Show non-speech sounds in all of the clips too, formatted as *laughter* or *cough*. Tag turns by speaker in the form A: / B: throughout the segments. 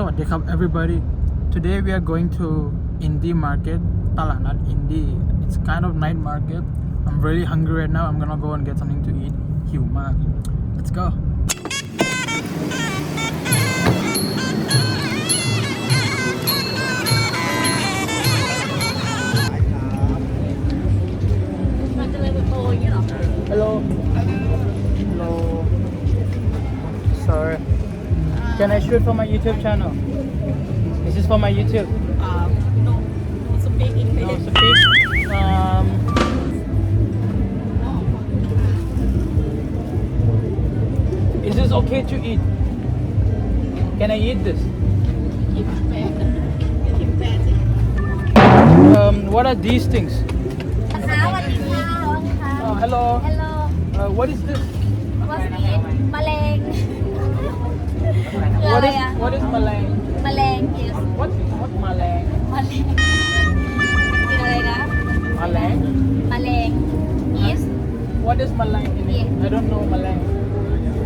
A: So what everybody today we are going to Indi market Talanat Indi it's kind of night market. I'm really hungry right now. I'm gonna go and get something to eat. Huma let's go. Hello. Can I shoot for my YouTube channel? This is for my YouTube.
B: Um, no, it's a big
A: No,
B: a
A: big. Um, Is this okay to eat? Can I eat this? Um, what are these things? Oh, hello.
C: Hello.
A: Uh, what is this?
C: What's it? Maleng.
A: what
C: ไร
A: is
C: อะ
A: what is malang
C: มะเร็ง yes
A: what what malang
C: มะเร็งคืออะไรนะ
A: malang
C: มะเร็ง is
A: what is malang in it? I don't know malang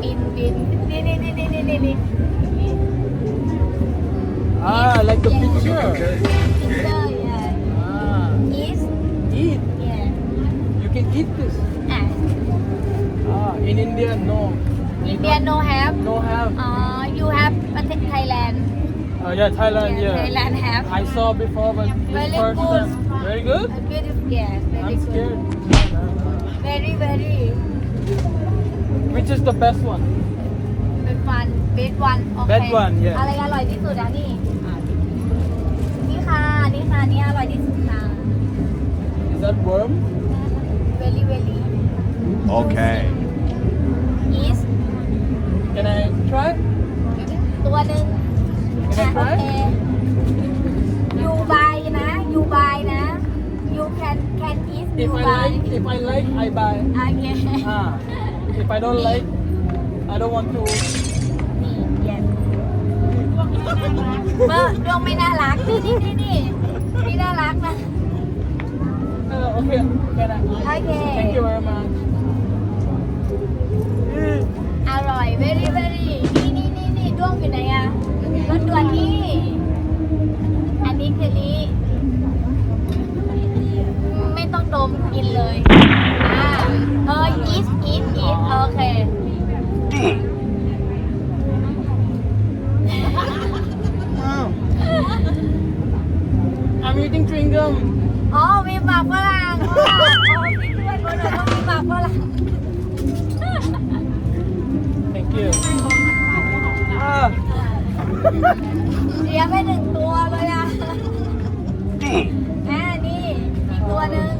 C: in in นี่นี่นี่นี่นี่นี่
A: ah like the
C: Yeah.
A: picture
C: picture yeah
A: ah
C: is
A: eat
C: yeah
A: you can eat this
C: อ่ะ
A: ah in India no
C: India no have
A: no have
C: อ๋อ you have ประเทศ Thailand
A: uh, yeah Thailand yeah
C: Thailand have
A: I saw before but this
C: Very
A: first
C: good.
A: time very good
C: a beautiful yeah very
A: I'm
C: good
A: scared
C: very very
A: which is the best one
C: เป็นวันเบสวันโอเค
A: Best one, yeah.
C: อะไรอร่อยที่สุดอ่ะนี่อ่ะนี่ค่ะ นี่ค่ะ นี่อร่อยที่สุดค่ะ
A: is that worm
C: very very
D: Okay.
C: is
A: can I try
C: ตัว หนึ่ง
A: can I
C: อะโอ
A: try
C: เค you buy นะ you buy นะ you can can eat you
A: if I
C: buy
A: like if I like I buy
C: โอเค
A: ah if I don't like I don't want to
C: นี่ yes เมื่อดวงไม่น่ารัก นี่นี่นี่นี่นี่น่ารักนะ
A: uh, okay can I
C: โอเค
A: thank you very much
C: อร่อย very very นี่นี่นี่นี่ด้วง อยู่ไหนอะรถด่วนนี่ อันนี้คือนี้ไม่ต้องดมกินเลยอ่าเออ eat eat eat โอเค
A: Wow. I'm eating chewing gum
C: อ๋อ มีหมากฝรั่งอ๋ออ๋อมีด้วยคนบอกว่ามีหมากฝรั่ง
A: thank you ah
C: เสียไปหนึ่งตัวเลยอะอ่านี่อีกตัวหนึ่ง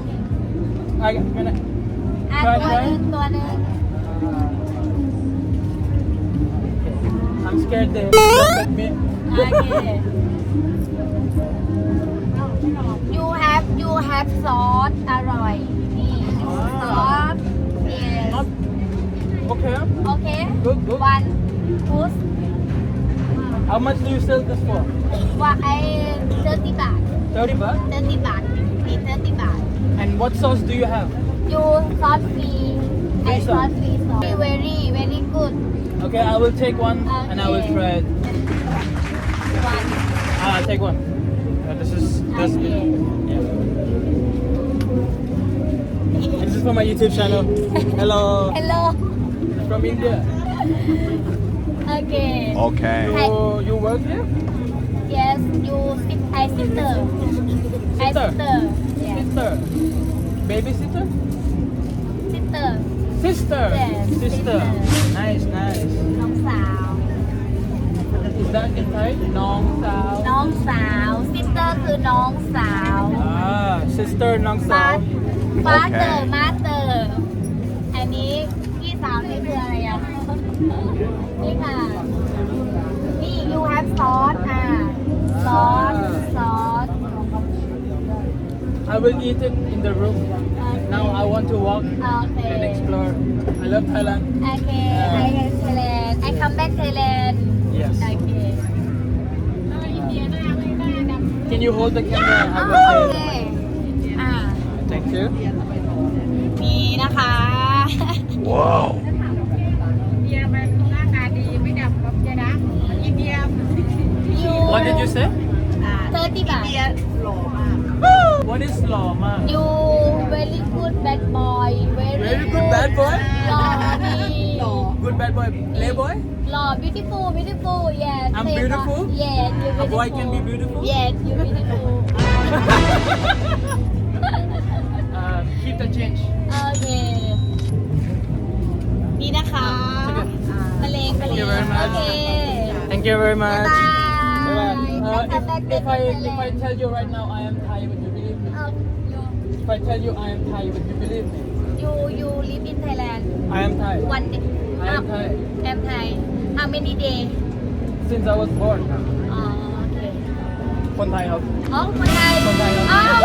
A: I can I
C: อะ
A: Try,
C: ตัวห
A: try.
C: นึ่งตัวหนึ่ง
A: I'm scared they look at me
C: โอเค you have you have ซอสอร่อย นี่ซอส yes
A: not okay
C: โอเค
A: good good
C: one push
A: How much do you sell this for?
C: Well, I, 30 baht.
A: 30 baht?
C: 30 baht. It's 30 baht.
A: And what sauce do you have?
C: You coffee.
A: Free
C: sauce. Very, very good.
A: Okay, I will take one okay. and I will try it.
C: One.
A: Ah, take one. Uh, this is this.
C: Okay.
A: Yeah. this is for my YouTube channel. *laughs* Hello.
C: Hello.
A: From India
C: okay
D: Okay.
A: you you work here
C: yes you sit I sister I
A: Sister.
C: sister yes
A: sister babysitter
C: sister
A: sister
C: Yes,
A: sister
C: sister.
A: nice nice
C: น้องสาว
A: is that in Thai น้องสาว
C: น้องสาว sister คือน้องสาว
A: ah sister น้องสา
C: ฟาว ฟาเตอ
D: Okay.
C: ร์มาเตอร์ อั อ นี่ค่ะ นี่ you have sauce อ่ะ sauce sauce
A: I will eat it in the room now I want to walk
C: โอเค
A: and explore I love Thailand
C: โอเค I have Thailand I come back Thailand
A: yes
C: โอเค
A: can you hold the camera
C: อ๋
A: I
C: อ
A: will
C: โอ
A: take
C: เค อ่า
A: thank you
C: นี่นะคะ *laughs*
D: Whoa.
A: What did you say
C: 30 บาท
B: เบียร์หล่อมาก
A: What is หล่อมาก
C: you very good bad boy very,
A: Very good bad boy
C: หล่อดี
B: หล่*laughs* อ
A: Good bad boy Playboy
C: หล่อ beautiful beautiful yes
A: I'm
C: say
A: beautiful?
C: yes you
A: A boy
C: beautiful
A: can be beautiful?
C: yes *laughs* you beautiful
A: uh, Keep the change
C: โอเคนี่นะคะมะเร็งมะเร็ง
A: Thank you very much
C: โอเค
A: Thank you very
C: บ๊าย
A: much
C: บาย
A: Uh, if, if I if I tell you right now I am Thai, would you believe me?
C: เอา
A: If I tell you I am Thai, would you believe me?
C: you you live in Thailand
A: I am Thai.
C: one day
A: I am Thai.
C: am Thai how many day
A: Since I was born.
C: อ๋อโอเค
A: คนไทยครับ
C: อ๋อคนไทย
A: คนไทยครับ
C: อ้าว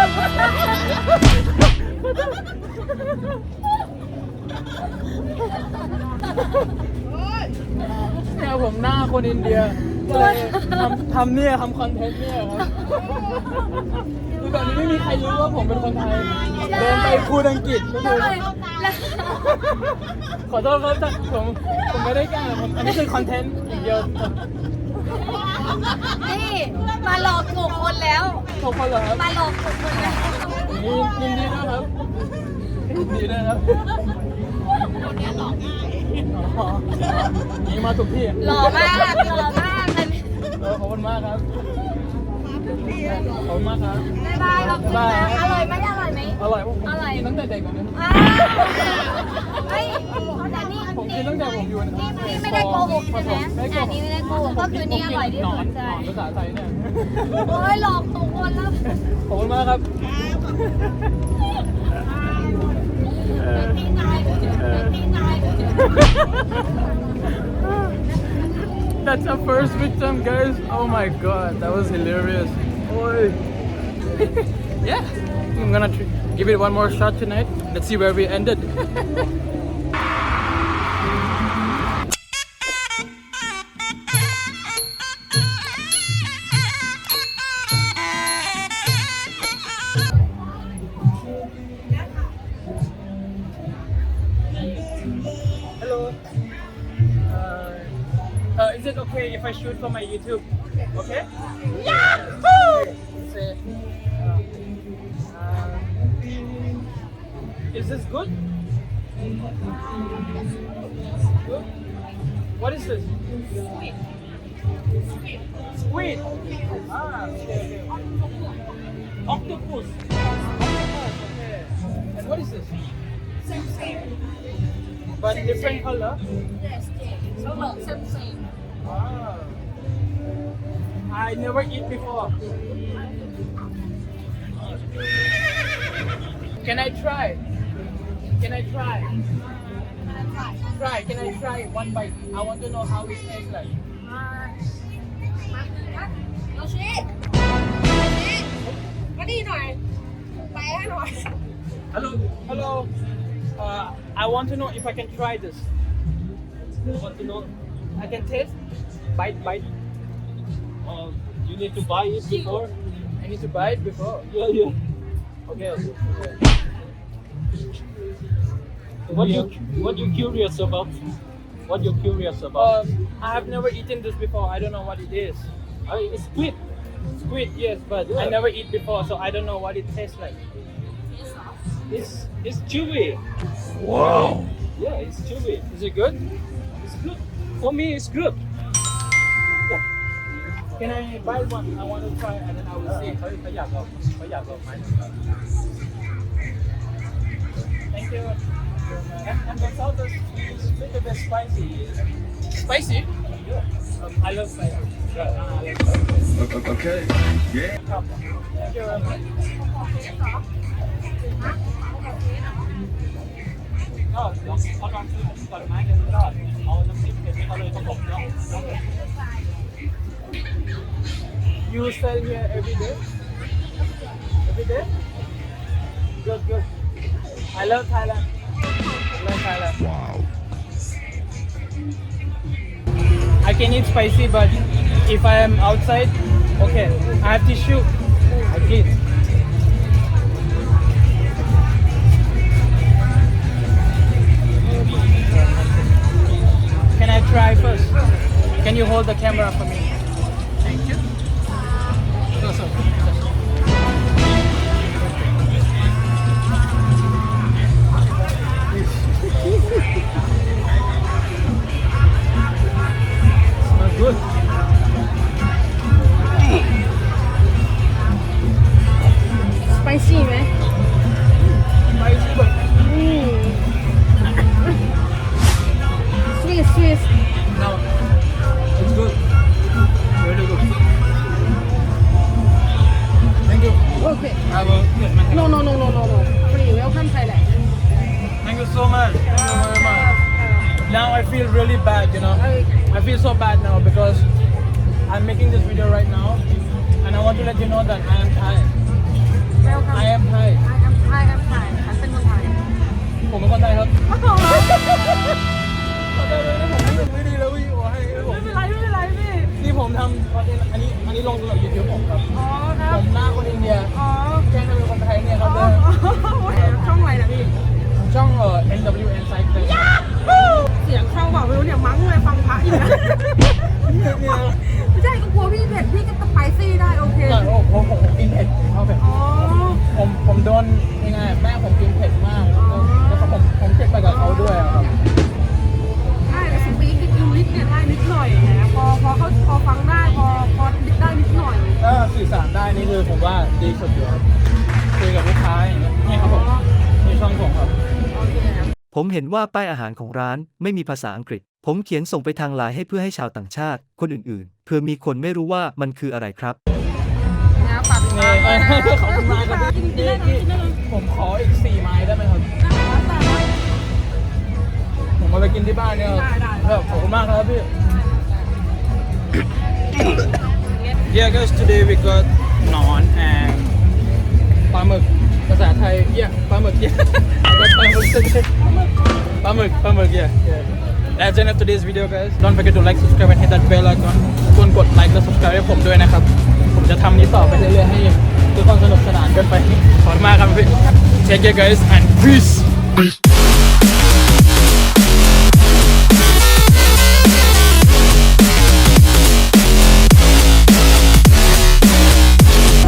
A: เนี่ยผมหน้าคนอินเดีย ก็เลยทำทำเนี่ยทำคอนเทนต์เนี่ยครับคือแบบนี้ไม่มีใครรู้ว่าผมเป็นคนไทย เดินไปพูดอังกฤษก็คือ
C: แล้ว
A: ขอโทษครับแต่ผมผมไม่ได้แกล้งผมอันนี้คือคอนเทนต์อย่างเดียว
C: นี่มาหลอกถูกคนแล้ว
A: ขอบคุณเหรอครับ
C: มาหลอกถูกคนแล้ว
A: ยินยินดีด้วยครับยินดีด้วยครับคนนี้หลอกง่ายนี่มาถูกที่
C: หล่อมากหล่อมาก เลย
A: เออขอบคุณมากครับขอบคุณมากครับ
C: บ๊ายบายขอบคุณนะอร่อยไหมอร่อยไหม
A: อร่อยผม
C: อร่อย
A: กินตั้งแต่เด็กเลยนะ
C: อ้าวเฮ้ยแต่นี่
A: ผมกินตั้งแต่ผมอยู่
C: นี่นี่ไม่ได้โกหกใช่ไหมอันนี้ไม่ได้โกหกก็คือนี่อร่อยที่สุดใช่
A: ภาษาไทยเนี่ย
C: โอ้ยหลอกถูกคนแล้ว
A: ขอบคุณมากครับ
C: ตีนายตีนาย
A: That's our first victim, guys. Oh my god, that was hilarious. Oi. *laughs* yeah, I'm gonna give it one more shot tonight. Let's see where we ended. *laughs* is it okay if I shoot for my YouTube? Okay? Yahoo! Say, uh, uh, is this good? Good? What is this? Squid. Squid. Ah, okay, okay. Octopus. Octopus, okay. And what is this?
B: Same same
A: But different color.
B: yes look same same
A: I never eat before. Can I try? Can I try? Try. Can I try one bite? I want to know how it tastes like. Hello, hello. Uh, I want to know if I can try this. I want to know. I can taste. Bite, bite.
E: Uh, you need to buy it before.
A: I need to buy it before.
E: Yeah, yeah.
A: Okay. okay.
E: What you what you curious about? What you curious about?
A: Um, I have never eaten this before. I don't know what it is.
E: Uh, it's squid.
A: Squid, yes, but I never eat before, so I don't know what it tastes like.
E: It's it's chewy.
D: Wow.
E: Yeah, it's chewy.
A: Is it good?
E: It's good. For me, it's good.
A: Can I buy one? I want to try and then I will see.
E: เขาเขาอยากลองเขาอยากลองไหม
A: Thank you. And, and the salt is a little bit spicy. Spicy?
E: Yeah.
A: Um, I love spicy.
E: Yeah.
A: Uh, I love spicy.
D: Okay. Yeah.
A: Thank you very much.
E: ก็ลองเขาลองซื้อผลไม้กันก็เอาน้ำจิ้มเผ็ดให้เขาเลยประกบเนาะ
A: you sell here every day? Every day? Good, good. I love Thailand. I love Thailand.
D: Wow.
A: I can eat spicy, but if I am outside, okay, I have tissue. The camera for me? I feel so bad now because I'm making this video right now, and I want to let you know that I am Thai.
B: Welcome
A: I am Thai.
B: I am I am Thai ฉันเป็นคนไทย
A: ผมเป็นคนไทยครับ
B: โอ้โห
A: ขอโทษด้วยนะผมรู้สึกไม่ดีแล้วพี่โอ้ให้ผม
B: ไม่เป็นไรไม่เป็นไรพี่
A: ที่ผมทำคอนเทนต์อันนี้อันนี้ลงในยูทูบผมครับ
B: อ๋อครั
A: ผ
B: บ
A: มหน้าคนอินเดีย
B: อ๋อ
A: แกล้งทำเป็นคนไทยเนี่ยค
B: อ๋
A: รั
B: อบ
A: เนี่ย
B: ช่องอะไรนะพี่
A: ช่องเอ่อ NWN Cycle
B: เสียงเข้าเปล่าไม่รู้เนี่ยมั้งเลยฟังพระอยู่นะ
A: เนี่ยเนี่ย
B: ไม่ใช่ก็กลัวพี่เผ็ดพี่ก็สไปซี่ได้โอเค
A: โอ้โหผมผมกินเผ็ดผมชอบเผ็ด
B: อ๋อ
A: ผมผมโดนยังไงแม่ผมกินเผ็ดมากแล้ว
F: เห็นว่าป้ายอาหารของร้านไม่มีภาษาอังกฤษ ผมเขียนส่งไปทางไลน์ให้เพื่อให้ชาวต่างชาติ คนอื่นๆ เพื่อมีคนไม่รู้ว่ามันคืออะไรครับ
B: นะฝากติด
A: นี่
B: ตาม
A: เอ
B: ด้วยนะ
A: อขอบคุณมากครับ
B: กิน
A: พี่
B: ได้
A: พี่
B: กินได้เลย
A: ผมขออีกสี่ไม้ได้ไหมครับ ผมมาไปกินที่บ้านเนี่ยครับครับขอบคุณมากครับพี่ Yeah guys today we got หนอน and ปลาหมึกภา ษาไทย yeah ปลาหมึก yeah I got ปลาหมึก today ปลาหมึกปลาหมึก yeah yeah That's the end of today's video guys don't forget to like subscribe and hit that bell icon ควรกดไลค์และ subscribe ให้ผมด้วยนะครับ ผมจะทำนี้ต่อไปเรื่อยๆให้ทุกคนสนุกสนานกันไป ขอบคุณมากครับพี่ Take care guys and peace